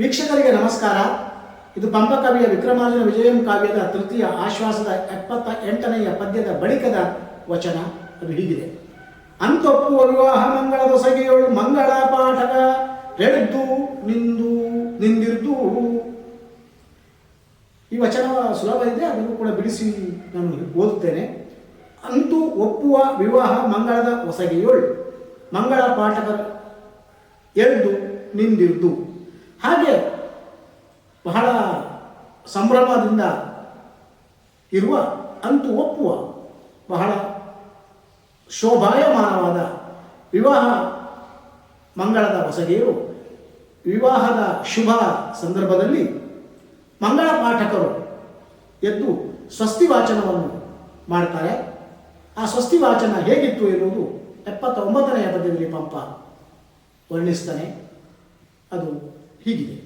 ವೀಕ್ಷಕರಿಗೆ ನಮಸ್ಕಾರ. ಇದು ಪಂಪ ಕವಿಯ ವಿಕ್ರಮಾರ್ಜುನ ವಿಜಯಂ ಕಾವ್ಯದ ತೃತೀಯ ಆಶ್ವಾಸದ ಎಪ್ಪತ್ತ ಎಂಟನೆಯ ಪದ್ಯದ ಬಳಿಕದ ವಚನ. ಅದು ಹೀಗಿದೆ. ಅಂತೊಪ್ಪುವ ವಿವಾಹ ಮಂಗಳದ ಸಗೆಯೋಳು ಮಂಗಳ ಪಾಠಕ ರೆಡ್ದು ನಿಂದು, ನಿಂದಿರ್ದು. ಈ ವಚನ ಸುಲಭ ಇದೆ, ಅದನ್ನು ಕೂಡ ಬಿಡಿಸಿ ನಾನು ಓದುತ್ತೇನೆ. ಅಂತೂ ಒಪ್ಪುವ ವಿವಾಹ ಮಂಗಳದ ಹೊಸಗೆಯೋಳು ಮಂಗಳ ಪಾಠಕ ಎಳೆದು ನಿಂದಿರ್ದು. ಹಾಗೆ ಬಹಳ ಸಂಭ್ರಮದಿಂದ ಇರುವ, ಅಂತೂ ಒಪ್ಪುವ ಬಹಳ ಶೋಭಾಯಮಾನವಾದ ವಿವಾಹ ಮಂಗಳದ ಹೊಸಗೆಯು ವಿವಾಹದ ಶುಭ ಸಂದರ್ಭದಲ್ಲಿ ಮಂಗಳ ಪಾಠಕರು ಎದ್ದು ಸ್ವಸ್ತಿ ವಾಚನವನ್ನು ಮಾಡ್ತಾರೆ. ಆ ಸ್ವಸ್ತಿ ವಾಚನ ಹೇಗಿತ್ತು ಎನ್ನುವುದು ಎಪ್ಪತ್ತೊಂಬತ್ತನೆಯ ಪದ್ಯದಲ್ಲಿ ಪಂಪ ವರ್ಣಿಸ್ತಾನೆ. ಅದು ಹೀಗಿದೆ